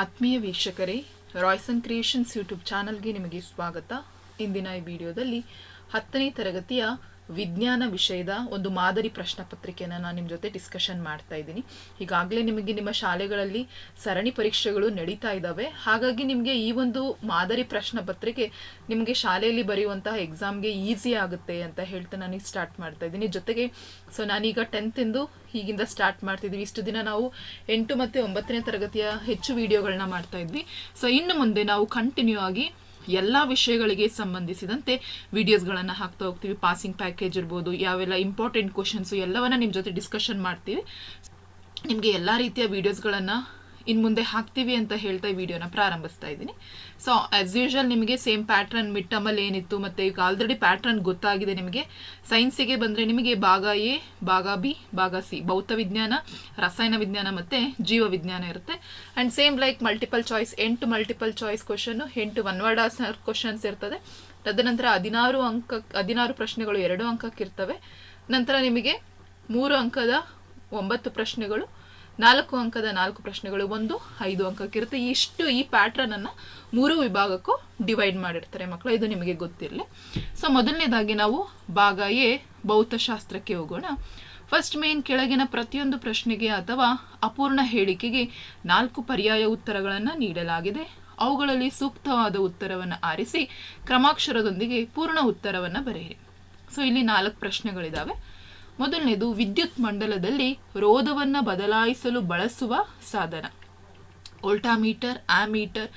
ಆತ್ಮೀಯ ವೀಕ್ಷಕರೇ Royson creations YouTube ಚಾನಲ್ಗೆ ನಿಮಗೆ ಸ್ವಾಗತ. ಇಂದಿನ ಈ ವಿಡಿಯೋದಲ್ಲಿ ಹತ್ತನೇ ತರಗತಿಯ ವಿಜ್ಞಾನ ವಿಷಯದ ಒಂದು ಮಾದರಿ ಪ್ರಶ್ನೆ ಪತ್ರಿಕೆಯನ್ನು ನಾನು ನಿಮ್ಮ ಜೊತೆ ಡಿಸ್ಕಷನ್ ಮಾಡ್ತಾ ಇದ್ದೀನಿ. ಈಗಾಗಲೇ ನಿಮಗೆ ನಿಮ್ಮ ಶಾಲೆಗಳಲ್ಲಿ ಸರಣಿ ಪರೀಕ್ಷೆಗಳು ನಡೀತಾ ಇದ್ದಾವೆ ಹಾಗಾಗಿ ನಿಮಗೆ ಈ ಒಂದು ಮಾದರಿ ಪ್ರಶ್ನೆ ಪತ್ರಿಕೆ ನಿಮಗೆ ಶಾಲೆಯಲ್ಲಿ ಬರೆಯುವಂತಹ ಎಕ್ಸಾಮ್ಗೆ ಈಸಿ ಆಗುತ್ತೆ ಅಂತ ಹೇಳ್ತಾ ನಾನು ಸ್ಟಾರ್ಟ್ ಮಾಡ್ತಾ ಇದ್ದೀನಿ. ಜೊತೆಗೆ ಸೊ ನಾನೀಗ ಟೆಂತಿಂದು ಈಗಿಂದ ಸ್ಟಾರ್ಟ್ ಮಾಡ್ತಿದ್ವಿ. ಇಷ್ಟು ದಿನ ನಾವು ಎಂಟು ಮತ್ತು ಒಂಬತ್ತನೇ ತರಗತಿಯ ಹೆಚ್ಚು ವಿಡಿಯೋಗಳನ್ನ ಮಾಡ್ತಾ ಇದ್ವಿ. ಸೊ ಇನ್ನು ಮುಂದೆ ನಾವು ಕಂಟಿನ್ಯೂ ಆಗಿ ಎಲ್ಲ ವಿಷಯಗಳಿಗೆ ಸಂಬಂಧಿಸಿದಂತೆ ವಿಡಿಯೋಸ್ಗಳನ್ನು ಹಾಕ್ತಾ ಹೋಗ್ತೀವಿ. ಪಾಸಿಂಗ್ ಪ್ಯಾಕೇಜ್ ಇರ್ಬೋದು, ಯಾವೆಲ್ಲ ಇಂಪಾರ್ಟೆಂಟ್ ಕ್ವಶನ್ಸು ಎಲ್ಲವನ್ನ ನಿಮ್ಮ ಜೊತೆ ಡಿಸ್ಕಷನ್ ಮಾಡ್ತೀವಿ. ನಿಮಗೆ ಎಲ್ಲ ರೀತಿಯ ವಿಡಿಯೋಸ್ಗಳನ್ನು ಇನ್ನು ಮುಂದೆ ಹಾಕ್ತೀವಿ ಅಂತ ಹೇಳ್ತಾ ಈ ವಿಡಿಯೋನ ಪ್ರಾರಂಭಿಸ್ತಾ ಇದ್ದೀನಿ. ಸೊ ಆಸ್ ಯೂಶುವಲ್ ನಿಮಗೆ ಸೇಮ್ ಪ್ಯಾಟ್ರನ್ ಮಿಡ್ ಟರ್ಮಲ್ಲಿ ಏನಿತ್ತು ಮತ್ತು ಈಗ ಆಲ್ರೆಡಿ ಪ್ಯಾಟ್ರನ್ ಗೊತ್ತಾಗಿದೆ ನಿಮಗೆ. ಸೈನ್ಸಿಗೆ ಬಂದರೆ ನಿಮಗೆ ಭಾಗ ಎ, ಭಾಗ ಬಿ, ಭಾಗ ಸಿ, ಭೌತ ವಿಜ್ಞಾನ, ರಸಾಯನ ವಿಜ್ಞಾನ ಮತ್ತು ಜೀವ ವಿಜ್ಞಾನ ಇರುತ್ತೆ. And same like multiple choice ಎಂಟು ಮಲ್ಟಿಪಲ್ ಚಾಯ್ಸ್ ಕ್ವಶನ್ನು ಎಂಟು ಒನ್ ವರ್ಡ್ ಆನ್ಸರ್ ಕ್ವಶನ್ಸ್ ಇರ್ತದೆ. ತದನಂತರ ಹದಿನಾರು ಅಂಕ, ಹದಿನಾರು ಪ್ರಶ್ನೆಗಳು ಎರಡು ಅಂಕಕ್ಕೆ ಇರ್ತವೆ ನಂತರ ನಿಮಗೆ ಮೂರು ಅಂಕದ ಒಂಬತ್ತು ಪ್ರಶ್ನೆಗಳು ನಾಲ್ಕು ಅಂಕದ ನಾಲ್ಕು ಪ್ರಶ್ನೆಗಳು ಒಂದು, ಐದು ಅಂಕಕ್ಕಿರುತ್ತೆ. ಇಷ್ಟು ಈ ಪ್ಯಾಟ್ರನ್ ಅನ್ನ ಮೂರು ವಿಭಾಗಕ್ಕೂ ಡಿವೈಡ್ ಮಾಡಿರ್ತಾರೆ ಮಕ್ಕಳು ಇದು ನಿಮಗೆ ಗೊತ್ತಿರಲಿ. ಸೊ ಮೊದಲನೇದಾಗಿ ನಾವು ಭಾಗ ಎ, ಭೌತಶಾಸ್ತ್ರಕ್ಕೆ ಹೋಗೋಣ. ಫಸ್ಟ್ ಮೇನ್ ಕೆಳಗಿನ ಪ್ರತಿಯೊಂದು ಪ್ರಶ್ನೆಗೆ ಅಥವಾ ಅಪೂರ್ಣ ಹೇಳಿಕೆಗೆ ನಾಲ್ಕು ಪರ್ಯಾಯ ಉತ್ತರಗಳನ್ನು ನೀಡಲಾಗಿದೆ. ಅವುಗಳಲ್ಲಿ ಸೂಕ್ತವಾದ ಉತ್ತರವನ್ನು ಆರಿಸಿ, ಕ್ರಮಾಕ್ಷರದೊಂದಿಗೆ ಪೂರ್ಣ ಉತ್ತರವನ್ನು ಬರೆಯಿರಿ. ಸೊ ಇಲ್ಲಿ ನಾಲ್ಕು ಪ್ರಶ್ನೆಗಳಿದಾವೆ. ಮೊದಲನೇದು ವಿದ್ಯುತ್ ಮಂಡಲದಲ್ಲಿ ರೋಧವನ್ನು ಬದಲಾಯಿಸಲು ಬಳಸುವ ಸಾಧನ. Voltmeter ammeter,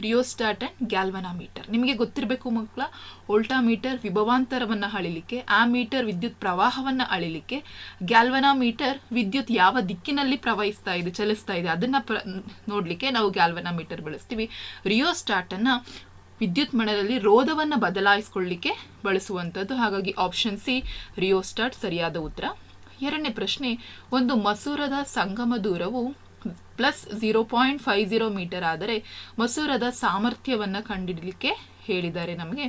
rheostat and galvanometer. ನಿಮಗೆ ಗೊತ್ತಿರಬೇಕು ಮಕ್ಕಳ ಓಲ್ಟಾಮೀಟರ್ ವಿಭವಾಂತರವನ್ನು ಅಳಿಲಿಕ್ಕೆ, ಆಮೀಟರ್ ವಿದ್ಯುತ್ ಪ್ರವಾಹವನ್ನು ಅಳಿಲಿಕ್ಕೆ, ಗ್ಯಾಲ್ವನಾಮೀಟರ್ ವಿದ್ಯುತ್ ಯಾವ ದಿಕ್ಕಿನಲ್ಲಿ ಪ್ರವಹಿಸ್ತಾ ಇದೆ, ಚಲಿಸ್ತಾ ಇದೆ, ಅದನ್ನು ಪ್ರ ನೋಡಲಿಕ್ಕೆ ನಾವು ಗ್ಯಾಲ್ವನಾಮೀಟರ್ ಬಳಸ್ತೀವಿ. ರಿಯೋಸ್ಟಾಟನ್ನು ವಿದ್ಯುತ್ ಮಣದಲ್ಲಿ ರೋಧವನ್ನು ಬದಲಾಯಿಸ್ಕೊಳ್ಳಿಕ್ಕೆ ಬಳಸುವಂಥದ್ದು. ಹಾಗಾಗಿ ಆಪ್ಷನ್ ಸಿ ರಿಯೋಸ್ಟಾಟ್ ಸರಿಯಾದ ಉತ್ತರ. ಎರಡನೇ ಪ್ರಶ್ನೆ, ಒಂದು ಮಸೂರದ ಸಂಗಮ ದೂರವು plus zero point five zero metre ಆದರೆ ಮಸೂರದ ಸಾಮರ್ಥ್ಯವನ್ನು ಕಂಡಿಡಲಿಕ್ಕೆ ಹೇಳಿದ್ದಾರೆ ನಮಗೆ.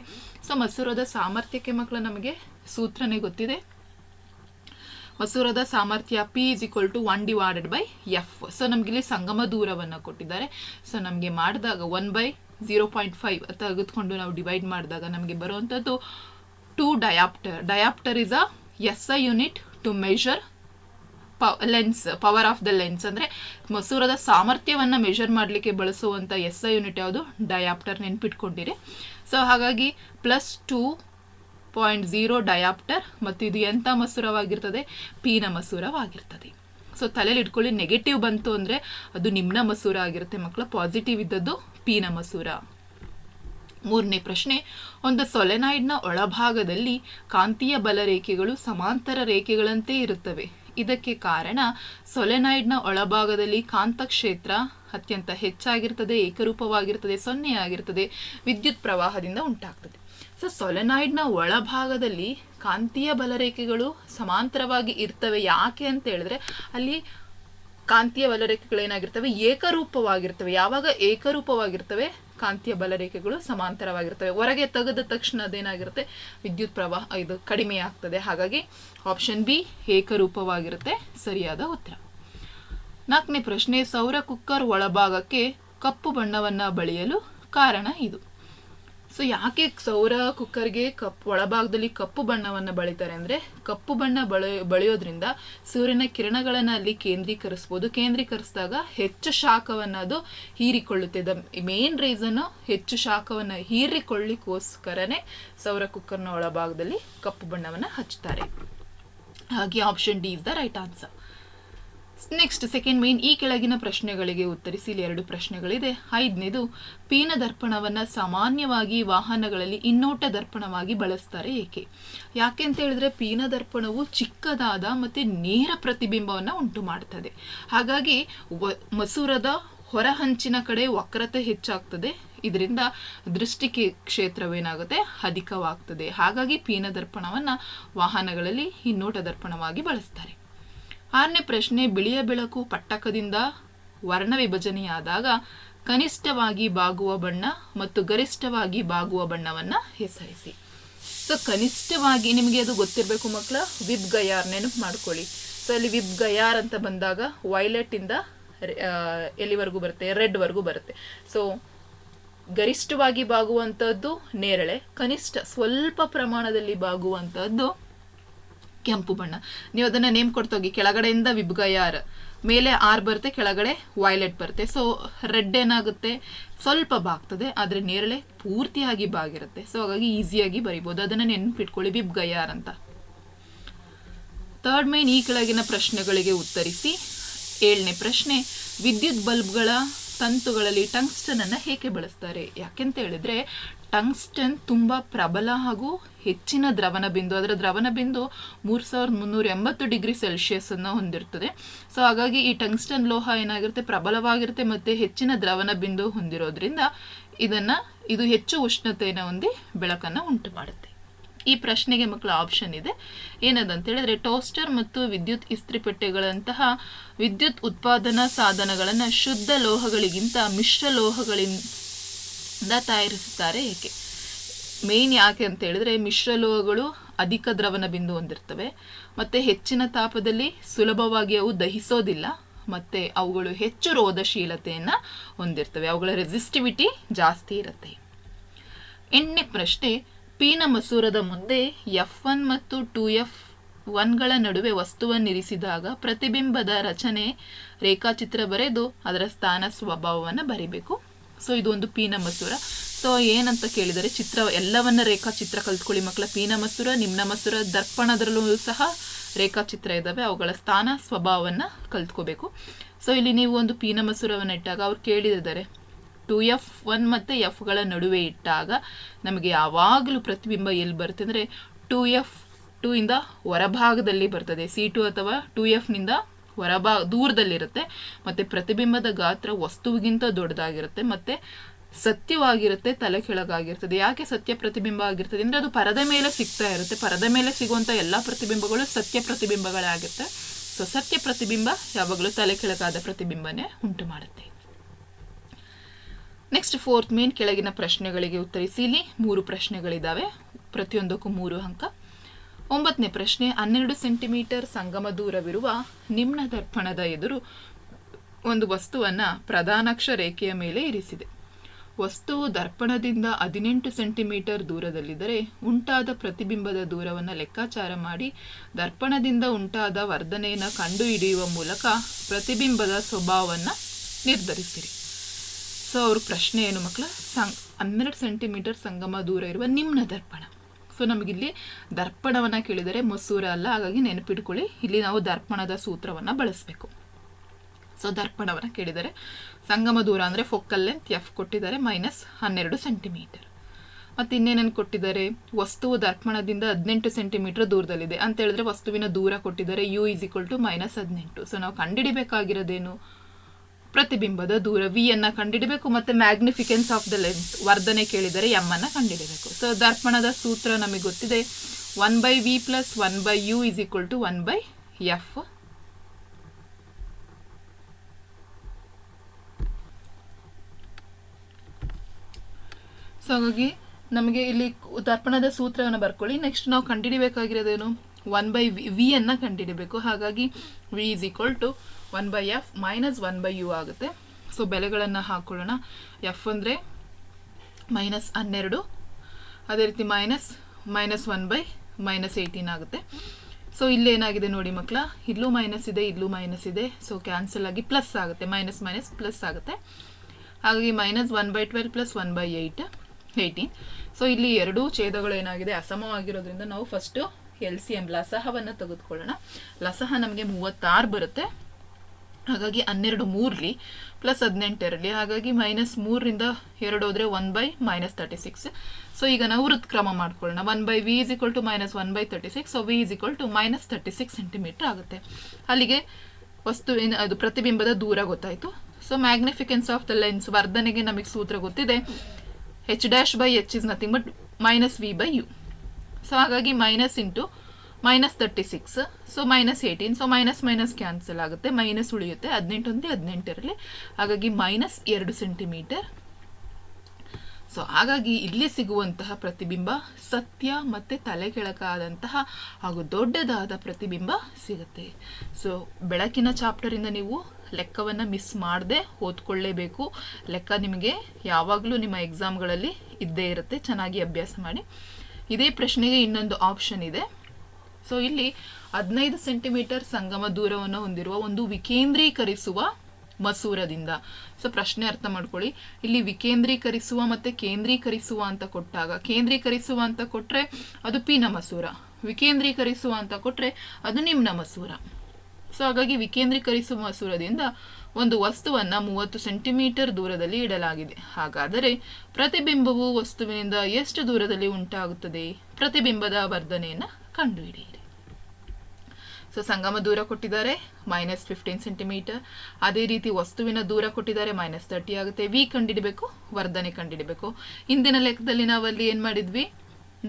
ಸೊ ಮಸೂರದ ಸಾಮರ್ಥ್ಯಕ್ಕೆ ಮಕ್ಕಳು ನಮಗೆ ಸೂತ್ರನೇ ಗೊತ್ತಿದೆ. ಮಸೂರದ ಸಾಮರ್ಥ್ಯ P is equal to one divided by F so ನಮಗಿಲ್ಲಿ ಸಂಗಮ ದೂರವನ್ನು ಕೊಟ್ಟಿದ್ದಾರೆ. ಸೊ ನಮಗೆ ಮಾಡಿದಾಗ one by zero point five ತೆಗೆದುಕೊಂಡು ನಾವು ಡಿವೈಡ್ ಮಾಡಿದಾಗ ನಮಗೆ ಬರುವಂಥದ್ದು two dioptre dioptre is a S I unit to measure ಪ lens power of the lens ಅಂದರೆ ಮಸೂರದ ಸಾಮರ್ಥ್ಯವನ್ನು ಮೆಷರ್ ಮಾಡಲಿಕ್ಕೆ ಬಳಸುವಂಥ ಎಸ್ ಐ ಯೂನಿಟ್ ಯಾವುದು? ಡಯಾಪ್ಟರ್ ನೆನ್ಪಿಟ್ಕೊಂಡಿರಿ. ಸೊ ಹಾಗಾಗಿ plus two point zero dioptre ಮತ್ತು ಇದು ಎಂಥ ಮಸೂರವಾಗಿರ್ತದೆ? ಪೀನ ಮಸೂರವಾಗಿರ್ತದೆ. ಸೊ ತಲೆಯಲ್ಲಿ ಇಟ್ಕೊಳ್ಳಿ ನೆಗೆಟಿವ್ ಬಂತು ಅಂದರೆ ಅದು ನಿಮ್ನ ಮಸೂರ ಆಗಿರುತ್ತೆ ಮಕ್ಕಳು. ಪಾಸಿಟಿವ್ ಇದ್ದದ್ದು ಪೀನ ಮಸೂರ. ಮೂರನೇ ಪ್ರಶ್ನೆ, ಒಂದು ಸೊಲೆನಾಯ್ಡ್ನ ಒಳಭಾಗದಲ್ಲಿ ಕಾಂತೀಯ ಬಲರೇಖೆಗಳು ಸಮಾಂತರ ರೇಖೆಗಳಂತೆ ಇರುತ್ತವೆ. ಇದಕ್ಕೆ ಕಾರಣ, ಸೊಲೆನಾಯ್ಡ್ನ ಒಳಭಾಗದಲ್ಲಿ ಕಾಂತಕ್ಷೇತ್ರ ಅತ್ಯಂತ ಹೆಚ್ಚಾಗಿರ್ತದೆ, ಏಕರೂಪವಾಗಿರ್ತದೆ ಸೊನ್ನೆಯಾಗಿರ್ತದೆ ವಿದ್ಯುತ್ ಪ್ರವಾಹದಿಂದ ಉಂಟಾಗ್ತದೆ. ಸೊ ಸೊಲೆನಾಯ್ಡ್ನ ಒಳಭಾಗದಲ್ಲಿ ಕಾಂತೀಯ ಬಲರೇಖೆಗಳು ಸಮಾಂತರವಾಗಿ ಇರ್ತವೆ ಯಾಕೆ ಅಂತ ಹೇಳಿದ್ರೆ, ಅಲ್ಲಿ ಕಾಂತೀಯ ಬಲರೇಖೆಗಳು ಏನಾಗಿರ್ತವೆ? ಏಕರೂಪವಾಗಿರ್ತವೆ. ಯಾವಾಗ ಏಕರೂಪವಾಗಿರ್ತವೆ? ಕಾಂತೀಯ ಬಲರೇಖೆಗಳು ಸಮಾಂತರವಾಗಿರ್ತವೆ. ಹೊರಗೆ ತೆಗೆದ ತಕ್ಷಣ ಅದೇನಾಗಿರುತ್ತೆ? ವಿದ್ಯುತ್ ಪ್ರವಾಹ ಇದು ಕಡಿಮೆ ಆಗ್ತದೆ. ಹಾಗಾಗಿ ಆಪ್ಷನ್ ಬಿ ಏಕರೂಪವಾಗಿರುತ್ತೆ. ಸರಿಯಾದ ಉತ್ತರ. ನಾಲ್ಕನೇ ಪ್ರಶ್ನೆ, ಸೌರ ಕುಕ್ಕರ್ ಒಳಭಾಗಕ್ಕೆ ಕಪ್ಪು ಬಣ್ಣವನ್ನು ಬಳಿಯಲು ಕಾರಣ ಇದು. ಸೊ ಯಾಕೆ ಸೌರ ಕುಕ್ಕರ್ಗೆ ಕಪ್, ಒಳಭಾಗದಲ್ಲಿ ಕಪ್ಪು ಬಣ್ಣವನ್ನು ಬಳಿತಾರೆ ಅಂದರೆ ಕಪ್ಪು ಬಣ್ಣ ಬಳಿ, ಬಳಿಯೋದ್ರಿಂದ ಸೂರ್ಯನ ಕಿರಣಗಳನ್ನು ಅಲ್ಲಿ ಕೇಂದ್ರೀಕರಿಸ್ಬೋದು. ಕೇಂದ್ರೀಕರಿಸಿದಾಗ ಹೆಚ್ಚು ಶಾಖವನ್ನು ಅದು ಹೀರಿಕೊಳ್ಳುತ್ತೆ. ದ ಮೇನ್ ರೀಸನ್ನು ಹೆಚ್ಚು ಶಾಖವನ್ನು ಹೀರಿಕೊಳ್ಳಿಕ್ಕೋಸ್ಕರನೇ ಸೌರ ಕುಕ್ಕರ್ನ ಒಳಭಾಗದಲ್ಲಿ ಕಪ್ಪು ಬಣ್ಣವನ್ನು ಹಚ್ತಾರೆ. ಹಾಗೆ option D is the right answer next second main ಈ ಕೆಳಗಿನ ಪ್ರಶ್ನೆಗಳಿಗೆ ಉತ್ತರಿಸಿ ಇಲ್ಲಿ ಎರಡು ಪ್ರಶ್ನೆಗಳಿದೆ. ಐದನೇದು, ಪೀನ ದರ್ಪಣವನ್ನು ಸಾಮಾನ್ಯವಾಗಿ ವಾಹನಗಳಲ್ಲಿ ಇನ್ನೋಟ ದರ್ಪಣವಾಗಿ ಬಳಸ್ತಾರೆ ಏಕೆ? ಯಾಕೆ ಅಂತ ಹೇಳಿದ್ರೆ ಪೀನ ದರ್ಪಣವು ಚಿಕ್ಕದಾದ ಮತ್ತು ನೇರ ಪ್ರತಿಬಿಂಬವನ್ನು ಉಂಟು ಮಾಡ್ತದೆ. ಹಾಗಾಗಿ ಮಸೂರದ ಹೊರಹಂಚಿನ ಕಡೆ ವಕ್ರತೆ ಹೆಚ್ಚಾಗ್ತದೆ. ಇದರಿಂದ ದೃಷ್ಟಿ ಕ್ಷೇತ್ರವೇನಾಗುತ್ತೆ? ಅಧಿಕವಾಗ್ತದೆ. ಹಾಗಾಗಿ ಪೀನ ದರ್ಪಣವನ್ನು ವಾಹನಗಳಲ್ಲಿ ಹಿನ್ನೋಟ ದರ್ಪಣವಾಗಿ ಬಳಸ್ತಾರೆ. ಆರನೇ ಪ್ರಶ್ನೆ, ಬಿಳಿಯ ಬೆಳಕು ಪಟ್ಟಕದಿಂದ ವರ್ಣ ವಿಭಜನೆಯಾದಾಗ ಕನಿಷ್ಠವಾಗಿ ಬಾಗುವ ಬಣ್ಣ ಮತ್ತು ಗರಿಷ್ಠವಾಗಿ ಬಾಗುವ ಬಣ್ಣವನ್ನು ಹೆಸರಿಸಿ. ಸೊ ಕನಿಷ್ಠವಾಗಿ ನಿಮಗೆ ಅದು ಗೊತ್ತಿರಬೇಕು ಮಕ್ಕಳ ವಿಬ್ ಗಯಾರ್ ನೆನಪು ಮಾಡ್ಕೊಳ್ಳಿ. ಸೊ ಅಲ್ಲಿ ವಿಬ್ ಗಯಾರ್ ಅಂತ ಬಂದಾಗ ವೈಲೆಟ್ ಇಂದ ಎಲ್ಲಿವರೆಗೂ ಬರುತ್ತೆ? ರೆಡ್ವರೆಗೂ ಬರುತ್ತೆ. ಸೊ ಗರಿಷ್ಠವಾಗಿ ಬಾಗುವಂಥದ್ದು ನೇರಳೆ, ಕನಿಷ್ಠ ಸ್ವಲ್ಪ ಪ್ರಮಾಣದಲ್ಲಿ ಬಾಗುವಂಥದ್ದು ಕೆಂಪು ಬಣ್ಣ. ನೀವು ಅದನ್ನ ನೇಮ್ ಕೊಡ್ತೋಗಿ ಕೆಳಗಡೆಯಿಂದ ವಿಬ್ಗಯಾರ್ ಮೇಲೆ ಆರ್ ಬರುತ್ತೆ, ಕೆಳಗಡೆ ವೈಲೆಟ್ ಬರುತ್ತೆ. ಸೊ ರೆಡ್ ಏನಾಗುತ್ತೆ? ಸ್ವಲ್ಪ ಬಾಗ್ತದೆ, ಆದರೆ ನೇರಳೆ ಪೂರ್ತಿಯಾಗಿ ಬಾಗಿರುತ್ತೆ. ಸೊ ಹಾಗಾಗಿ ಈಸಿಯಾಗಿ ಬರಿಬೋದು. ಅದನ್ನ ನೆನ್ಪಿಟ್ಕೊಳ್ಳಿ ವಿಬ್ಗಯಾರ್ ಅಂತ. ಥರ್ಡ್ ಮೈನ್ ಈ ಕೆಳಗಿನ ಪ್ರಶ್ನೆಗಳಿಗೆ ಉತ್ತರಿಸಿ. ಏಳನೇ ಪ್ರಶ್ನೆ, ವಿದ್ಯುತ್ ಬಲ್ಬ್ಗಳ ತಂತುಗಳಲ್ಲಿ ಟಂಗ್ಸ್ಟನ್ ಅನ್ನ ಹೇಗೆ ಬಳಸ್ತಾರೆ? ಯಾಕೆಂತ ಹೇಳಿದ್ರೆ, ಟಂಗ್ಸ್ಟನ್ ತುಂಬಾ ಪ್ರಬಲ ಹಾಗೂ ಹೆಚ್ಚಿನ ದ್ರವಣ ಬಿಂದು, ಅದರ ದ್ರವಣ ಬಿಂದು ಮೂರ್ ಸಾವಿರದ ಮುನ್ನೂರ ಎಂಬತ್ತು ಡಿಗ್ರಿ ಸೆಲ್ಸಿಯಸ್ ಅನ್ನ ಹೊಂದಿರ್ತದೆ. ಸೊ, ಹಾಗಾಗಿ ಈ ಟಂಗ್ಸ್ಟನ್ ಲೋಹ ಏನಾಗಿರುತ್ತೆ? ಪ್ರಬಲವಾಗಿರುತ್ತೆ ಮತ್ತೆ ಹೆಚ್ಚಿನ ದ್ರವಣ ಬಿಂದು ಹೊಂದಿರೋದ್ರಿಂದ ಇದನ್ನ, ಇದು ಹೆಚ್ಚು ಉಷ್ಣತೆಯನ್ನು ಹೊಂದಿ ಬೆಳಕನ್ನ ಉಂಟು ಮಾಡುತ್ತೆ ಈ ಪ್ರಶ್ನೆಗೆ ಮಕ್ಕಳ ಆಪ್ಷನ್ ಇದೆ. ಏನದಂತ ಹೇಳಿದ್ರೆ ಟೋಸ್ಟರ್ ಮತ್ತು ವಿದ್ಯುತ್ ಇಸ್ತ್ರಿಪೆಟ್ಟೆಗಳಂತಹ ವಿದ್ಯುತ್ ಉತ್ಪಾದನಾ ಸಾಧನಗಳನ್ನು ಶುದ್ಧ ಲೋಹಗಳಿಗಿಂತ ಮಿಶ್ರ ಲೋಹಗಳಿಂದ ತಯಾರಿಸುತ್ತಾರೆ ಏಕೆ? ಮೇನ್ ಯಾಕೆ ಅಂತ ಹೇಳಿದ್ರೆ, ಮಿಶ್ರ ಲೋಹಗಳು ಅಧಿಕ ದ್ರವನ ಬಿಂದು ಹೊಂದಿರ್ತವೆ. ಮತ್ತೆ ಹೆಚ್ಚಿನ ತಾಪದಲ್ಲಿ ಸುಲಭವಾಗಿ ಅವು ದಹಿಸೋದಿಲ್ಲ. ಮತ್ತೆ ಅವುಗಳು ಹೆಚ್ಚು ರೋಧಶೀಲತೆಯನ್ನ ಹೊಂದಿರ್ತವೆ. ಅವುಗಳ ರೆಸಿಸ್ಟಿವಿಟಿ ಜಾಸ್ತಿ ಇರುತ್ತೆ. ಎಣ್ಣೆ ಪ್ರಶ್ನೆ ಪೀನ ಮಸೂರದ ಮುಂದೆ ಎಫ್ ಒನ್ ಮತ್ತು ಟು ಎಫ್ ಒನ್ಗಳ ನಡುವೆ ವಸ್ತುವನ್ನಿರಿಸಿದಾಗ ಪ್ರತಿಬಿಂಬದ ರಚನೆ ರೇಖಾಚಿತ್ರ ಬರೆದು ಅದರ ಸ್ಥಾನ ಸ್ವಭಾವವನ್ನು ಬರಿಬೇಕು. ಸೊ ಇದು ಒಂದು ಪೀನ ಮಸೂರ. ಸೊ ಏನಂತ ಕೇಳಿದರೆ ಚಿತ್ರ ಎಲ್ಲವನ್ನ ರೇಖಾಚಿತ್ರ ಕಲ್ತ್ಕೊಳ್ಳಿ ಮಕ್ಕಳ. ಪೀನ ಮಸೂರ, ನಿಮ್ನ ಮಸೂರ ದರ್ಪಣದಲ್ಲೂ ಸಹ ರೇಖಾಚಿತ್ರ ಇದ್ದಾವೆ ಅವುಗಳ ಸ್ಥಾನ, ಸ್ವಭಾವವನ್ನು ಕಲ್ತ್ಕೋಬೇಕು. ಸೊ ಇಲ್ಲಿ ನೀವು ಒಂದು ಪೀನ ಮಸೂರವನ್ನು ಇಟ್ಟಾಗ ಅವ್ರು ಕೇಳಿದ್ದಾರೆ ಟು ಎಫ್ ಒನ್ ಮತ್ತು ಎಫ್ಗಳ ನಡುವೆ ಇಟ್ಟಾಗ ನಮಗೆ ಯಾವಾಗಲೂ ಪ್ರತಿಬಿಂಬ ಎಲ್ಲಿ ಬರುತ್ತೆ ಅಂದರೆ ಟು ಎಫ್ ಟು ಇಂದ ಹೊರಭಾಗದಲ್ಲಿ ಬರ್ತದೆ. ಸಿ ಟು ಅಥವಾ ಟು ಎಫ್ನಿಂದ ಹೊರಭಾ, ದೂರದಲ್ಲಿರುತ್ತೆ. ಮತ್ತು ಪ್ರತಿಬಿಂಬದ ಗಾತ್ರ ವಸ್ತುವಿಗಿಂತ ದೊಡ್ಡದಾಗಿರುತ್ತೆ. ಮತ್ತು ಸತ್ಯವಾಗಿರುತ್ತೆ, ತಲೆ ಕೆಳಗಾಗಿರ್ತದೆ. ಯಾಕೆ ಸತ್ಯ ಪ್ರತಿಬಿಂಬ ಆಗಿರ್ತದೆ ಅಂದರೆ ಅದು ಪರದ ಮೇಲೆ ಸಿಗ್ತಾ ಇರುತ್ತೆ. ಪರದ ಮೇಲೆ ಸಿಗುವಂಥ ಎಲ್ಲ ಪ್ರತಿಬಿಂಬಗಳು ಸತ್ಯ ಪ್ರತಿಬಿಂಬಗಳೇ ಆಗುತ್ತೆ ಸೊ ಸತ್ಯ ಪ್ರತಿಬಿಂಬ ಯಾವಾಗಲೂ ತಲೆ ಕೆಳಗಾದ ಪ್ರತಿಬಿಂಬನೇ ಉಂಟು ಮಾಡುತ್ತೆ. ನೆಕ್ಸ್ಟ್ ಫೋರ್ತ್ ಮೇನ್ ಕೆಳಗಿನ ಪ್ರಶ್ನೆಗಳಿಗೆ ಉತ್ತರಿಸಿ ಇಲ್ಲಿ ಮೂರು ಪ್ರಶ್ನೆಗಳಿದ್ದಾವೆ ಪ್ರತಿಯೊಂದಕ್ಕೂ ಮೂರು ಅಂಕ. ಒಂಬತ್ತನೇ ಪ್ರಶ್ನೆ, ಹನ್ನೆರಡು ಸೆಂಟಿಮೀಟರ್ ಸಂಗಮ ದೂರವಿರುವ ನಿಮ್ನ ದರ್ಪಣದ ಎದುರು ಒಂದು ವಸ್ತುವನ್ನು ಪ್ರಧಾನಾಕ್ಷ ರೇಖೆಯ ಮೇಲೆ ಇರಿಸಿದೆ. ವಸ್ತುವು ದರ್ಪಣದಿಂದ ಹದಿನೆಂಟು ಸೆಂಟಿಮೀಟರ್ ದೂರದಲ್ಲಿದ್ದರೆ ಉಂಟಾದ ಪ್ರತಿಬಿಂಬದ ದೂರವನ್ನು ಲೆಕ್ಕಾಚಾರ ಮಾಡಿ ದರ್ಪಣದಿಂದ ಉಂಟಾದ ವರ್ಧನೆಯನ್ನು ಕಂಡುಹಿಡಿಯುವ ಮೂಲಕ ಪ್ರತಿಬಿಂಬದ ಸ್ವಭಾವವನ್ನು ನಿರ್ಧರಿಸಿರಿ. ಸೊ ಅವ್ರ ಪ್ರಶ್ನೆ ಏನು ಮಕ್ಕಳ ಸಂ ಹನ್ನೆರಡು ಸೆಂಟಿಮೀಟರ್ ಸಂಗಮ ದೂರ ಇರುವ ನಿಮ್ನ ದರ್ಪಣ. ಸೊ ನಮಗಿಲ್ಲಿ ದರ್ಪಣವನ್ನು ಕೇಳಿದರೆ ಮಸೂರ ಅಲ್ಲ, ಹಾಗಾಗಿ ನೆನಪಿಟ್ಕೊಳ್ಳಿ, ಇಲ್ಲಿ ನಾವು ದರ್ಪಣದ ಸೂತ್ರವನ್ನು ಬಳಸಬೇಕು. ಸೊ ದರ್ಪಣವನ್ನು ಕೇಳಿದರೆ ಸಂಗಮ ದೂರ ಅಂದರೆ ಫೋಕಲ್ ಲೆಂತ್ ಎಫ್ ಕೊಟ್ಟಿದ್ದಾರೆ ಮೈನಸ್ ಹನ್ನೆರಡು ಸೆಂಟಿಮೀಟರ್ ಮತ್ತು ಇನ್ನೇನನ್ನು ಕೊಟ್ಟಿದ್ದಾರೆ? ವಸ್ತುವು ದರ್ಪಣದಿಂದ ಹದಿನೆಂಟು ಸೆಂಟಿಮೀಟರ್ ದೂರದಲ್ಲಿದೆ. ಅಂತ ಹೇಳಿದ್ರೆ ವಸ್ತುವಿನ ದೂರ ಕೊಟ್ಟಿದ್ದಾರೆ U is equal to minus ಹದಿನೆಂಟು. ಸೊ ನಾವು ಕಂಡುಹಿಡಿಬೇಕಾಗಿರೋದೇನು? ಪ್ರತಿಬಿಂಬದ ದೂರ ವಿ ಅನ್ನ ಕಂಡಿಡಬೇಕು ಮತ್ತೆ ಮ್ಯಾಗ್ನಿಫಿಕೆನ್ಸ್ ಆಫ್ ದ ಲೆನ್ಸ್ ವರ್ಧನೆ ಕೇಳಿದರೆ ಎಂ ಅನ್ನ ಕಂಡಿಡಬೇಕು. ಸೊ ದರ್ಪಣದ ಸೂತ್ರ ನಮಗೆ ಗೊತ್ತಿದೆ. One by V plus one by U is equal to one by F so ಹಾಗಾಗಿ ನಮಗೆ ಇಲ್ಲಿ ದರ್ಪಣದ ಸೂತ್ರವನ್ನು ಬರ್ಕೊಳ್ಳಿ. ನೆಕ್ಸ್ಟ್ ನಾವು ಕಂಡುಹಿಡಿಬೇಕಾಗಿರೋದೇನು ಒನ್ ಬೈ ವಿ ವಿ ಅನ್ನ ಕಂಡುಹಿಡಬೇಕು. ಹಾಗಾಗಿ V is equal to one by F minus one by U ಆಗುತ್ತೆ. ಸೊ ಬೆಲೆಗಳನ್ನು ಹಾಕೊಳ್ಳೋಣ. ಎಫ್ ಅಂದರೆ ಮೈನಸ್ ಹನ್ನೆರಡು. ಅದೇ ರೀತಿ minus minus one by minus eighteen ಆಗುತ್ತೆ. ಸೊ ಇಲ್ಲೇನಾಗಿದೆ ನೋಡಿ ಮಕ್ಕಳ? ಇಲ್ಲೂ ಮೈನಸ್ ಇದೆ, ಇಲ್ಲೂ ಮೈನಸ್ ಇದೆ. ಸೊ ಕ್ಯಾನ್ಸಲ್ ಆಗಿ ಪ್ಲಸ್ ಆಗುತ್ತೆ. ಮೈನಸ್ ಮೈನಸ್ ಪ್ಲಸ್ ಆಗುತ್ತೆ. ಹಾಗಾಗಿ minus one by twelve plus one by eight eighteen so ಇಲ್ಲಿ ಎರಡೂ ಛೇದಗಳು ಏನಾಗಿದೆ? ಅಸಮವಾಗಿರೋದ್ರಿಂದ ನಾವು ಫಸ್ಟು ಎಲ್ ಸಿ ಎಂ ಲಸಹವನ್ನು ತೆಗೆದುಕೊಳ್ಳೋಣ. ಲಸಹ ನಮಗೆ ಮೂವತ್ತಾರು ಬರುತ್ತೆ. ಹಾಗಾಗಿ ಹನ್ನೆರಡು ಮೂರ್ಲಿ ಪ್ಲಸ್ ಹದಿನೆಂಟು ಇರಲಿ ಹಾಗಾಗಿ ಮೈನಸ್ ಮೂರರಿಂದ ಎರಡು ಹೋದರೆ one by minus thirty six so ಈಗ ನಾವು ವೃತ್ಕ್ರಮ ಮಾಡ್ಕೊಳ್ಳೋಣ. One by V is equal to minus one by thirty six so V is equal to minus thirty six centimetre ಆಗುತ್ತೆ. ಅಲ್ಲಿಗೆ ವಸ್ತುವಿನ ಅದು ಪ್ರತಿಬಿಂಬದ ದೂರ ಗೊತ್ತಾಯಿತು. So magnification of the lens ವರ್ಧನೆಗೆ ನಮಗೆ ಸೂತ್ರ ಗೊತ್ತಿದೆ. H dash by H is nothing but minus V by U so ಹಾಗಾಗಿ minus into minus thirty six so minus eighteen so minus minus cancel ಆಗುತ್ತೆ. ಮೈನಸ್ ಉಳಿಯುತ್ತೆ. ಹದಿನೆಂಟು ಒಂದೇ ಹದಿನೆಂಟರಲ್ಲಿ ಹಾಗಾಗಿ ಮೈನಸ್ ಎರಡು ಸೆಂಟಿಮೀಟರ್ ಸೊ ಹಾಗಾಗಿ ಇಲ್ಲಿ ಸಿಗುವಂತಹ ಪ್ರತಿಬಿಂಬ ಸತ್ಯ ಮತ್ತು ತಲೆ ಕೆಳಕಾದಂತಹ ಹಾಗೂ ದೊಡ್ಡದಾದ ಪ್ರತಿಬಿಂಬ ಸಿಗುತ್ತೆ. ಸೊ ಬೆಳಕಿನ ಚಾಪ್ಟರಿಂದ ನೀವು ಲೆಕ್ಕವನ್ನು ಮಿಸ್ ಮಾಡದೆ ಓದ್ಕೊಳ್ಳೇಬೇಕು. ಲೆಕ್ಕ ನಿಮಗೆ ಯಾವಾಗಲೂ ನಿಮ್ಮ ಎಕ್ಸಾಮ್ಗಳಲ್ಲಿ ಇದ್ದೇ ಇರುತ್ತೆ. ಚೆನ್ನಾಗಿ ಅಭ್ಯಾಸ ಮಾಡಿ. ಇದೇ ಪ್ರಶ್ನೆಗೆ ಇನ್ನೊಂದು ಆಪ್ಷನ್ ಇದೆ. ಸೊ ಇಲ್ಲಿ ಹದಿನೈದು ಸೆಂಟಿಮೀಟರ್ ಸಂಗಮ ದೂರವನ್ನು ಹೊಂದಿರುವ ಒಂದು ವಿಕೇಂದ್ರೀಕರಿಸುವ ಮಸೂರದಿಂದ. ಸೊ ಪ್ರಶ್ನೆ ಅರ್ಥ ಮಾಡ್ಕೊಳ್ಳಿ. ಇಲ್ಲಿ ವಿಕೇಂದ್ರೀಕರಿಸುವ ಮತ್ತೆ ಕೇಂದ್ರೀಕರಿಸುವ ಅಂತ ಕೊಟ್ಟಾಗ, ಕೇಂದ್ರೀಕರಿಸುವ ಅಂತ ಕೊಟ್ಟರೆ ಅದು ಪಿನ ಮಸೂರ. ವಿಕೇಂದ್ರೀಕರಿಸುವ ಅಂತ ಕೊಟ್ಟರೆ ಅದು ನಿಮ್ನ ಮಸೂರ. ಸೊ ಹಾಗಾಗಿ ವಿಕೇಂದ್ರೀಕರಿಸುವ ಮಸೂರದಿಂದ ಒಂದು ವಸ್ತುವನ್ನು ಮೂವತ್ತು ಸೆಂಟಿಮೀಟರ್ ದೂರದಲ್ಲಿ ಇಡಲಾಗಿದೆ. ಹಾಗಾದರೆ ಪ್ರತಿಬಿಂಬವು ವಸ್ತುವಿನಿಂದ ಎಷ್ಟು ದೂರದಲ್ಲಿ ಉಂಟಾಗುತ್ತದೆ? ಪ್ರತಿಬಿಂಬದ ವರ್ಧನೆಯನ್ನು ಕಂಡುಹಿಡಿಯಿರಿ. ಸೊ ಸಂಗಮ ದೂರ ಕೊಟ್ಟಿದ್ದಾರೆ ಮೈನಸ್ ಫಿಫ್ಟೀನ್ ಸೆಂಟಿಮೀಟರ್ ಅದೇ ರೀತಿ ವಸ್ತುವಿನ ದೂರ ಕೊಟ್ಟಿದ್ದಾರೆ ಮೈನಸ್ ತರ್ಟಿ ಆಗುತ್ತೆ. ವಿ ಕಂಡಿಡಬೇಕು ವರ್ಧನೆ ಕಂಡಿಡಬೇಕು ಹಿಂದಿನ ಲೆಕ್ಕದಲ್ಲಿ ನಾವಲ್ಲಿ ಏನು ಮಾಡಿದ್ವಿ?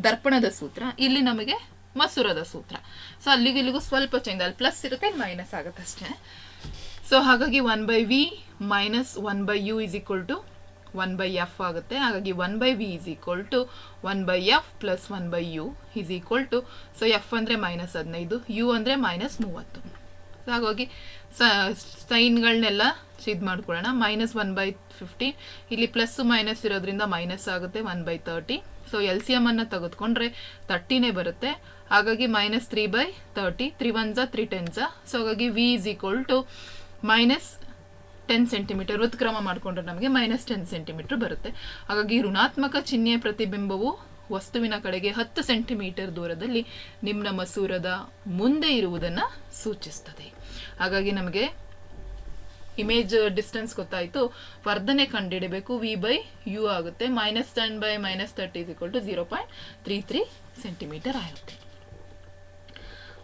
ದರ್ಪಣದ ಸೂತ್ರ. ಇಲ್ಲಿ ನಮಗೆ ಮಸೂರದ ಸೂತ್ರ. ಸೊ ಅಲ್ಲಿಗೆ ಇಲ್ಲಿಗೂ ಸ್ವಲ್ಪ ಚೇಂಜ್ ಅಲ್ಲಿ ಪ್ಲಸ್ ಇರುತ್ತೆ ಮೈನಸ್ ಆಗುತ್ತೆ ಅಷ್ಟೇ. ಸೊ ಹಾಗಾಗಿ one by V minus one by U is equal to one by F ಆಗುತ್ತೆ. ಹಾಗಾಗಿ one by V is equal to one by F plus one by U is equal to so F ಅಂದರೆ minus ಹದಿನೈದು U ಅಂದರೆ minus ಮೂವತ್ತು. So ಹಾಗಾಗಿ ಸೈನ್ಗಳನ್ನೆಲ್ಲ ಇದು ಮಾಡ್ಕೊಳ್ಳೋಣ. ಮೈನಸ್ ಒನ್ ಬೈ ಫಿಫ್ಟಿ ಇಲ್ಲಿ ಪ್ಲಸ್ ಮೈನಸ್ ಇರೋದ್ರಿಂದ ಮೈನಸ್ ಆಗುತ್ತೆ one by thirty so L C M ಅನ್ನು ತೆಗೆದುಕೊಂಡ್ರೆ ತರ್ಟಿನೇ ಬರುತ್ತೆ. ಹಾಗಾಗಿ minus three by thirty three one Jha three ten ಝಾ ಸೊ ಹಾಗಾಗಿ v is equal to minus ten centimetre ಉತ್ಕ್ರಮ ಮಾಡಿಕೊಂಡ್ರೆ ನಮಗೆ ಮೈನಸ್ ಟೆನ್ ಸೆಂಟಿಮೀಟರ್ ಬರುತ್ತೆ. ಹಾಗಾಗಿ ಋಣಾತ್ಮಕ ಚಿಹ್ನೆಯ ಪ್ರತಿಬಿಂಬವು ವಸ್ತುವಿನ ಕಡೆಗೆ ಹತ್ತು ಸೆಂಟಿಮೀಟರ್ ದೂರದಲ್ಲಿ ನಿಮ್ಮ ಮಸೂರದ ಮುಂದೆ ಇರುವುದನ್ನು ಸೂಚಿಸ್ತದೆ. ಹಾಗಾಗಿ ನಮಗೆ ಇಮೇಜ್ ಡಿಸ್ಟೆನ್ಸ್ ಗೊತ್ತಾಯಿತು. ವರ್ಧನೆ ಕಂಡುಹಿಡಬೇಕು ವಿ ಬೈ ಯು ಆಗುತ್ತೆ. Minus ten by minus thirty is equal to zero point three three centimetre ಆಗುತ್ತೆ.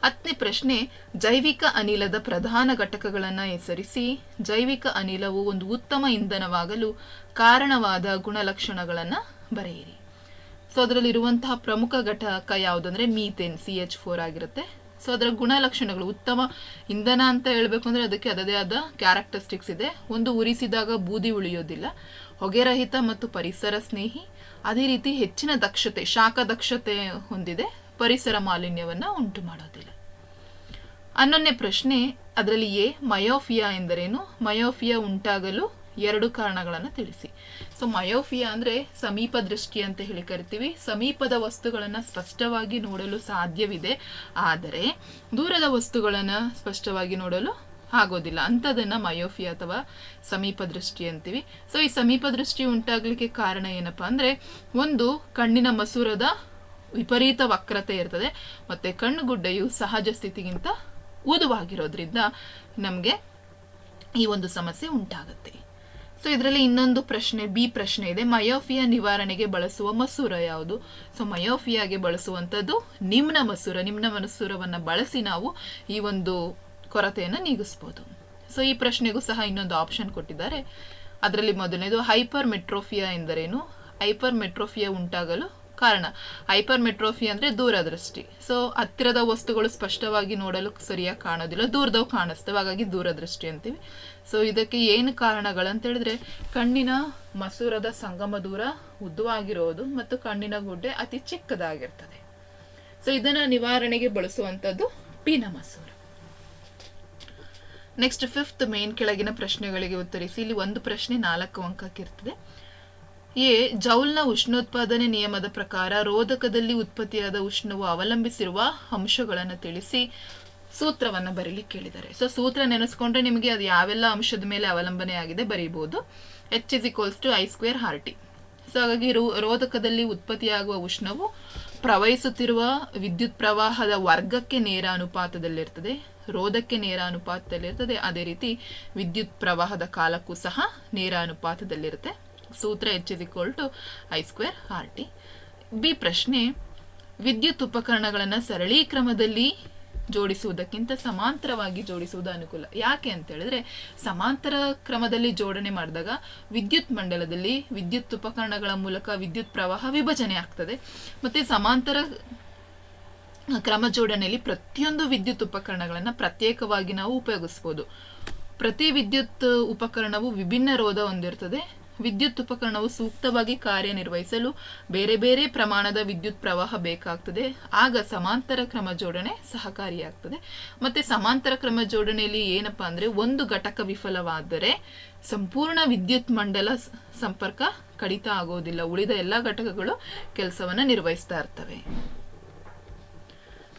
ಹತ್ತನೇ ಪ್ರಶ್ನೆ, ಜೈವಿಕ ಅನಿಲದ ಪ್ರಧಾನ ಘಟಕಗಳನ್ನು ಹೆಸರಿಸಿ. ಜೈವಿಕ ಅನಿಲವು ಒಂದು ಉತ್ತಮ ಇಂಧನವಾಗಲು ಕಾರಣವಾದ ಗುಣಲಕ್ಷಣಗಳನ್ನು ಬರೆಯಿರಿ. ಸೊ, ಅದರಲ್ಲಿರುವಂತಹ ಪ್ರಮುಖ ಘಟಕ ಯಾವುದಂದ್ರೆ ಮೀಥೇನ್, ಸಿ ಎಚ್ ಫೋರ್ ಆಗಿರುತ್ತೆ. ಸೊ, ಅದರ ಗುಣಲಕ್ಷಣಗಳು ಉತ್ತಮ ಇಂಧನ ಅಂತ ಹೇಳಬೇಕು ಅಂದರೆ ಅದಕ್ಕೆ ಅದದೇ ಆದ ಕ್ಯಾರೆಕ್ಟರಿಸ್ಟಿಕ್ಸ್ ಇದೆ. ಒಂದು ಉರಿಸಿದಾಗ ಬೂದಿ ಉಳಿಯೋದಿಲ್ಲ. ಹೊಗೆರಹಿತ ಮತ್ತು ಪರಿಸರ ಸ್ನೇಹಿ. ಅದೇ ರೀತಿ ಹೆಚ್ಚಿನ ದಕ್ಷತೆ, ಶಾಖ ದಕ್ಷತೆ ಹೊಂದಿದೆ. ಪರಿಸರ ಮಾಲಿನ್ಯವನ್ನು ಉಂಟು ಮಾಡೋದಿಲ್ಲ ಹನ್ನೊಂದನೇ ಪ್ರಶ್ನೆ, ಅದರಲ್ಲಿ ಎ, ಮಯೋಫಿಯಾ ಎಂದರೇನು? ಮಯೋಫಿಯಾ ಉಂಟಾಗಲು ಎರಡು ಕಾರಣಗಳನ್ನು ತಿಳಿಸಿ. ಸೊ, ಮಯೋಫಿಯಾ ಅಂದರೆ ಸಮೀಪ ದೃಷ್ಟಿ ಅಂತ ಹೇಳಿ ಕರಿತೀವಿ. ಸಮೀಪದ ವಸ್ತುಗಳನ್ನು ಸ್ಪಷ್ಟವಾಗಿ ನೋಡಲು ಸಾಧ್ಯವಿದೆ. ಆದರೆ, ದೂರದ ವಸ್ತುಗಳನ್ನು ಸ್ಪಷ್ಟವಾಗಿ ನೋಡಲು ಆಗೋದಿಲ್ಲ. ಅಂಥದ್ದನ್ನು ಮಯೋಫಿಯಾ ಅಥವಾ ಸಮೀಪ ದೃಷ್ಟಿ ಅಂತೀವಿ. ಸೊ, ಈ ಸಮೀಪ ದೃಷ್ಟಿ ಉಂಟಾಗಲಿಕ್ಕೆ ಕಾರಣ ಏನಪ್ಪ ಅಂದರೆ, ಒಂದು, ಕಣ್ಣಿನ ಮಸೂರದ ವಿಪರೀತ ವಕ್ರತೆ ಇರ್ತದೆ. ಮತ್ತು ಕಣ್ಣುಗುಡ್ಡೆಯು ಸಹಜ ಸ್ಥಿತಿಗಿಂತ ಊದುವಾಗಿರೋದ್ರಿಂದ ನಮಗೆ ಈ ಒಂದು ಸಮಸ್ಯೆ ಉಂಟಾಗುತ್ತೆ. ಸೊ ಇದರಲ್ಲಿ ಇನ್ನೊಂದು ಪ್ರಶ್ನೆ, ಬಿ ಪ್ರಶ್ನೆ ಇದೆ. ಮಯೋಫಿಯಾ ನಿವಾರಣೆಗೆ ಬಳಸುವ ಮಸೂರ ಯಾವುದು? ಸೊ ಮಯೋಫಿಯಾಗೆ ಬಳಸುವಂಥದ್ದು ನಿಮ್ನ ಮಸೂರ, ನಿಮ್ನ ಮಸೂರವನ್ನು ಬಳಸಿ ನಾವು ಈ ಒಂದು ಕೊರತೆಯನ್ನು ನೀಗಿಸ್ಬೋದು. ಸೊ ಈ ಪ್ರಶ್ನೆಗೂ ಸಹ ಇನ್ನೊಂದು ಆಪ್ಷನ್ ಕೊಟ್ಟಿದ್ದಾರೆ. ಅದರಲ್ಲಿ ಮೊದಲನೇದು ಹೈಪರ್ ಮೆಟ್ರೋಫಿಯಾ ಎಂದರೇನು? ಹೈಪರ್ ಮೆಟ್ರೋಫಿಯಾ ಉಂಟಾಗಲು ಕಾರಣ. ಹೈಪರ್ ಮೆಟ್ರೋಫಿ ಅಂದ್ರೆ ದೂರದೃಷ್ಟಿ. ಸೊ ಹತ್ತಿರದ ವಸ್ತುಗಳು ಸ್ಪಷ್ಟವಾಗಿ ನೋಡಲು ಸರಿಯಾಗಿ ಕಾಣೋದಿಲ್ಲ, ದೂರದವು ಕಾಣಿಸ್ತವೆ, ಹಾಗಾಗಿ ದೂರದೃಷ್ಟಿ ಅಂತೀವಿ. ಸೊ ಇದಕ್ಕೆ ಏನು ಕಾರಣಗಳಂತ ಹೇಳಿದ್ರೆ, ಕಣ್ಣಿನ ಮಸೂರದ ಸಂಗಮ ದೂರ ಉದ್ದವಾಗಿರೋದು ಮತ್ತು ಕಣ್ಣಿನ ಗುಡ್ಡೆ ಅತಿ ಚಿಕ್ಕದಾಗಿರ್ತದೆ. ಸೊ ಇದನ್ನ ನಿವಾರಣೆಗೆ ಬಳಸುವಂಥದ್ದು ಪೀನ ಮಸೂರ. ನೆಕ್ಸ್ಟ್ ಫಿಫ್ತ್ ಮೇನ್ ಕೆಳಗಿನ ಪ್ರಶ್ನೆಗಳಿಗೆ ಉತ್ತರಿಸಿ. ಇಲ್ಲಿ ಒಂದು ಪ್ರಶ್ನೆ ನಾಲ್ಕು ಅಂಕಕ್ಕಿರ್ತದೆ. ಎ, ಜೌಲ್ನ ಉಷ್ಣೋತ್ಪಾದನೆ ನಿಯಮದ ಪ್ರಕಾರ ರೋಧಕದಲ್ಲಿ ಉತ್ಪತ್ತಿಯಾದ ಉಷ್ಣವು ಅವಲಂಬಿಸಿರುವ ಅಂಶಗಳನ್ನು ತಿಳಿಸಿ ಸೂತ್ರವನ್ನು ಬರೀಲಿಕ್ಕೆ ಕೇಳಿದ್ದಾರೆ ಸೊ ಸೂತ್ರ ನೆನೆಸ್ಕೊಂಡ್ರೆ ನಿಮಗೆ ಅದು ಯಾವೆಲ್ಲ ಅಂಶದ ಮೇಲೆ ಅವಲಂಬನೆ ಆಗಿದೆ ಬರೀಬಹುದು H is equals to I square hearty so ಹಾಗಾಗಿ ರೋಧಕದಲ್ಲಿ ಉತ್ಪತ್ತಿಯಾಗುವ ಉಷ್ಣವು ಪ್ರವಹಿಸುತ್ತಿರುವ ವಿದ್ಯುತ್ ಪ್ರವಾಹದ ವರ್ಗಕ್ಕೆ ನೇರ ಅನುಪಾತದಲ್ಲಿರ್ತದೆ. ರೋಧಕ್ಕೆ ನೇರ ಅನುಪಾತದಲ್ಲಿರ್ತದೆ. ಅದೇ ರೀತಿ ವಿದ್ಯುತ್ ಪ್ರವಾಹದ ಕಾಲಕ್ಕೂ ಸಹ ನೇರ ಅನುಪಾತದಲ್ಲಿರುತ್ತೆ. ಸೂತ್ರ H is equal to I square R T B ಪ್ರಶ್ನೆ, ವಿದ್ಯುತ್ ಉಪಕರಣಗಳನ್ನು ಸರಳೀ ಕ್ರಮದಲ್ಲಿ ಜೋಡಿಸುವುದಕ್ಕಿಂತ ಸಮಾಂತರವಾಗಿ ಜೋಡಿಸುವುದು ಅನುಕೂಲ. ಯಾಕೆ ಅಂತ ಹೇಳಿದ್ರೆ, ಸಮಾಂತರ ಕ್ರಮದಲ್ಲಿ ಜೋಡಣೆ ಮಾಡಿದಾಗ ವಿದ್ಯುತ್ ಮಂಡಲದಲ್ಲಿ ವಿದ್ಯುತ್ ಉಪಕರಣಗಳ ಮೂಲಕ ವಿದ್ಯುತ್ ಪ್ರವಾಹ ವಿಭಜನೆ ಆಗ್ತದೆ. ಮತ್ತೆ ಸಮಾಂತರ ಕ್ರಮ ಜೋಡಣೆಯಲ್ಲಿ ಪ್ರತಿಯೊಂದು ವಿದ್ಯುತ್ ಉಪಕರಣಗಳನ್ನು ಪ್ರತ್ಯೇಕವಾಗಿ ನಾವು ಉಪಯೋಗಿಸ್ಬೋದು. ಪ್ರತಿ ವಿದ್ಯುತ್ ಉಪಕರಣವು ವಿಭಿನ್ನ ರೋಧ ಹೊಂದಿರ್ತದೆ. ವಿದ್ಯುತ್ ಉಪಕರಣವು ಸೂಕ್ತವಾಗಿ ಕಾರ್ಯನಿರ್ವಹಿಸಲು ಬೇರೆ ಬೇರೆ ಪ್ರಮಾಣದ ವಿದ್ಯುತ್ ಪ್ರವಾಹ ಬೇಕಾಗ್ತದೆ. ಆಗ ಸಮಾಂತರ ಕ್ರಮ ಜೋಡಣೆ ಸಹಕಾರಿಯಾಗ್ತದೆ. ಮತ್ತೆ ಸಮಾಂತರ ಕ್ರಮ ಜೋಡಣೆಯಲ್ಲಿ ಏನಪ್ಪಾ ಅಂದ್ರೆ ಒಂದು ಘಟಕ ವಿಫಲವಾದರೆ ಸಂಪೂರ್ಣ ವಿದ್ಯುತ್ ಮಂಡಲ ಸಂಪರ್ಕ ಕಡಿತ ಆಗೋದಿಲ್ಲ. ಉಳಿದ ಎಲ್ಲ ಘಟಕಗಳು ಕೆಲಸವನ್ನ ನಿರ್ವಹಿಸ್ತಾ ಇರ್ತವೆ.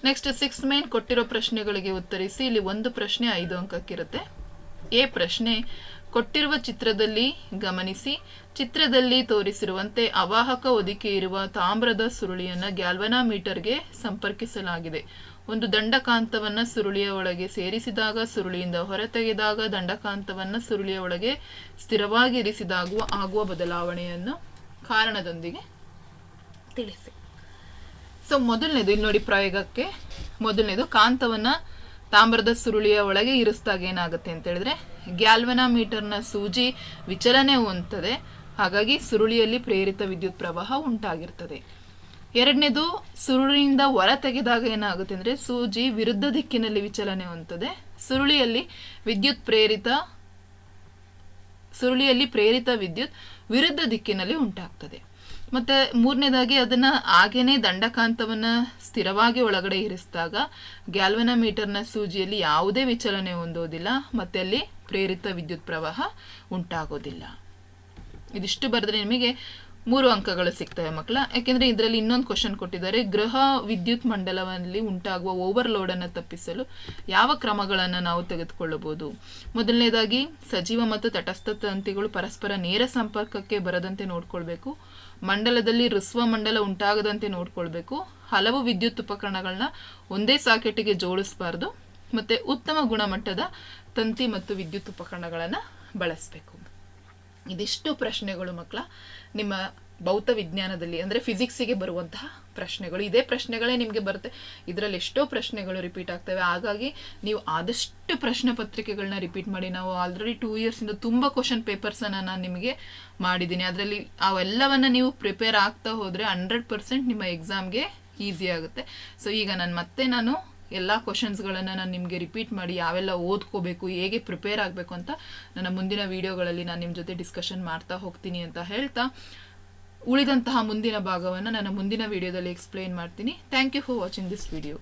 ನೆಕ್ಸ್ಟ್ ಸಿಕ್ಸ್ ಮೈನ್ ಕೊಟ್ಟಿರೋ ಪ್ರಶ್ನೆಗಳಿಗೆ ಉತ್ತರಿಸಿ. ಇಲ್ಲಿ ಒಂದು ಪ್ರಶ್ನೆ ಐದು ಅಂಕಕ್ಕಿರುತ್ತೆ. ಎ ಪ್ರಶ್ನೆ ಕೊಟ್ಟಿರುವ ಚಿತ್ರದಲ್ಲಿ ಗಮನಿಸಿ, ಚಿತ್ರದಲ್ಲಿ ತೋರಿಸಿರುವಂತೆ ಅವಾಹಕ ಹೊದಿಕೆ ಇರುವ ತಾಮ್ರದ ಸುರುಳಿಯನ್ನ ಗ್ಯಾಲ್ವನಾಮೀಟರ್ಗೆ ಸಂಪರ್ಕಿಸಲಾಗಿದೆ. ಒಂದು ದಂಡಕಾಂತವನ್ನು ಸುರುಳಿಯ ಒಳಗೆ ಸೇರಿಸಿದಾಗ, ಸುರುಳಿಯಿಂದ ಹೊರತೆಗೆದಾಗ ದಂಡಕಾಂತವನ್ನು ಸುರುಳಿಯ ಒಳಗೆ ಸ್ಥಿರವಾಗಿ ಇರಿಸಿದಾಗ ಆಗುವ ಬದಲಾವಣೆಯನ್ನು ಕಾರಣದೊಂದಿಗೆ ತಿಳಿಸಿ. ಸೊ ಮೊದಲನೇದು, ಇಲ್ಲಿ ನೋಡಿ ಪ್ರಯೋಗಕ್ಕೆ, ಮೊದಲನೇದು ಕಾಂತವನ್ನ ತಾಮ್ರದ ಸುರುಳಿಯ ಒಳಗೆ ಇರಿಸಿದಾಗ ಏನಾಗುತ್ತೆ ಅಂತ ಹೇಳಿದ್ರೆ, ಗ್ಯಾಲ್ವನಾಮೀಟರ್ನ ಸೂಜಿ ವಿಚಲನೆ ಹೊಂದ್ತದೆ. ಹಾಗಾಗಿ ಸುರುಳಿಯಲ್ಲಿ ಪ್ರೇರಿತ ವಿದ್ಯುತ್ ಪ್ರವಾಹ ಉಂಟಾಗಿರ್ತದೆ. ಎರಡನೇದು, ಸುರುಳಿಯಿಂದ ಹೊರ ತೆಗೆದಾಗ ಏನಾಗುತ್ತೆ ಅಂದ್ರೆ ಸೂಜಿ ವಿರುದ್ಧ ದಿಕ್ಕಿನಲ್ಲಿ ವಿಚಲನೆ ಹೊಂದ್ತದೆ. ಸುರುಳಿಯಲ್ಲಿ ವಿದ್ಯುತ್ ಪ್ರೇರಿತ, ಸುರುಳಿಯಲ್ಲಿ ಪ್ರೇರಿತ ವಿದ್ಯುತ್ ವಿರುದ್ಧ ದಿಕ್ಕಿನಲ್ಲಿ ಉಂಟಾಗ್ತದೆ. ಮತ್ತೆ ಮೂರನೇದಾಗಿ ಅದನ್ನ ಹಾಗೇನೆ ದಂಡಕಾಂತವನ್ನ ಸ್ಥಿರವಾಗಿ ಒಳಗಡೆ ಇರಿಸಿದಾಗ ಗ್ಯಾಲ್ವನಮೀಟರ್ನ ಸೂಜಿಯಲ್ಲಿ ಯಾವುದೇ ವಿಚಲನೆ ಹೊಂದೋದಿಲ್ಲ ಮತ್ತೆ ಅಲ್ಲಿ ಪ್ರೇರಿತ ವಿದ್ಯುತ್ ಪ್ರವಾಹ ಉಂಟಾಗೋದಿಲ್ಲ. ಇದಿಷ್ಟು ಬರೆದ್ರೆ ನಿಮಗೆ ಮೂರು ಅಂಕಗಳು ಸಿಗ್ತವೆ ಮಕ್ಕಳ. ಯಾಕೆಂದ್ರೆ ಇದರಲ್ಲಿ ಇನ್ನೊಂದು ಕ್ವಶನ್ ಕೊಟ್ಟಿದ್ದಾರೆ, ಗೃಹ ವಿದ್ಯುತ್ ಮಂಡಲದಲ್ಲಿ ಉಂಟಾಗುವ ಓವರ್ಲೋಡ್ ಅನ್ನು ತಪ್ಪಿಸಲು ಯಾವ ಕ್ರಮಗಳನ್ನು ನಾವು ತೆಗೆದುಕೊಳ್ಳಬಹುದು? ಮೊದಲನೇದಾಗಿ ಸಜೀವ ಮತ್ತು ತಟಸ್ಥ ತಂತಿಗಳು ಪರಸ್ಪರ ನೇರ ಸಂಪರ್ಕಕ್ಕೆ ಬರದಂತೆ ನೋಡ್ಕೊಳ್ಬೇಕು. ಮಂಡಲದಲ್ಲಿ ಋಸ್ವ ಮಂಡಲ ಉಂಟಾಗದಂತೆ ನೋಡ್ಕೊಳ್ಬೇಕು. ಹಲವು ವಿದ್ಯುತ್ ಉಪಕರಣಗಳನ್ನ ಒಂದೇ ಸಾಕೆಟ್ಗೆ ಜೋಡಿಸಬಾರ್ದು. ಮತ್ತೆ ಉತ್ತಮ ಗುಣಮಟ್ಟದ ತಂತಿ ಮತ್ತು ವಿದ್ಯುತ್ ಉಪಕರಣಗಳನ್ನು ಬಳಸಬೇಕು. ಇದಿಷ್ಟು ಪ್ರಶ್ನೆಗಳು ಮಕ್ಕಳ ನಿಮ್ಮ ಭೌತ ವಿಜ್ಞಾನದಲ್ಲಿ ಅಂದರೆ ಫಿಸಿಕ್ಸಿಗೆ ಬರುವಂತಹ ಪ್ರಶ್ನೆಗಳು. ಇದೇ ಪ್ರಶ್ನೆಗಳೇ ನಿಮಗೆ ಬರುತ್ತೆ. ಇದರಲ್ಲಿ ಎಷ್ಟೋ ಪ್ರಶ್ನೆಗಳು ರಿಪೀಟ್ ಆಗ್ತವೆ. ಹಾಗಾಗಿ ನೀವು ಆದಷ್ಟು ಪ್ರಶ್ನೆ ಪತ್ರಿಕೆಗಳನ್ನ ರಿಪೀಟ್ ಮಾಡಿ. ನಾವು ಆಲ್ರೆಡಿ ಟೂ ಇಯರ್ಸಿಂದ ತುಂಬ ಕ್ವಶನ್ ಪೇಪರ್ಸನ್ನು ನಾನು ನಿಮಗೆ ಮಾಡಿದ್ದೀನಿ ಅದರಲ್ಲಿ ಅವೆಲ್ಲವನ್ನು ನೀವು ಪ್ರಿಪೇರ್ ಆಗ್ತಾ ಹೋದರೆ ಹಂಡ್ರೆಡ್ ಪರ್ಸೆಂಟ್ ನಿಮ್ಮ ಎಕ್ಸಾಮ್ಗೆ ಈಸಿ ಆಗುತ್ತೆ. ಸೊ ಈಗ ನಾನು ಮತ್ತೆ ನಾನು ಎಲ್ಲ ಕ್ವಶನ್ಸ್ಗಳನ್ನು ನಾನು ನಿಮಗೆ ರಿಪೀಟ್ ಮಾಡಿ, ಯಾವೆಲ್ಲ ಓದ್ಕೋಬೇಕು, ಹೇಗೆ ಪ್ರಿಪೇರ್ ಆಗಬೇಕು ಅಂತ ನನ್ನ ಮುಂದಿನ ವೀಡಿಯೋಗಳಲ್ಲಿ ನಾನು ನಿಮ್ಮ ಜೊತೆ ಡಿಸ್ಕಷನ್ ಮಾಡ್ತಾ ಹೋಗ್ತೀನಿ ಅಂತ ಹೇಳ್ತಾ ಉಳಿದಂತಹ ಮುಂದಿನ ಭಾಗವನ್ನು ನಾನು ಮುಂದಿನ ವಿಡಿಯೋದಲ್ಲಿ ಎಕ್ಸ್ಪ್ಲೈನ್ ಮಾಡ್ತೀನಿ. Thank you for watching this video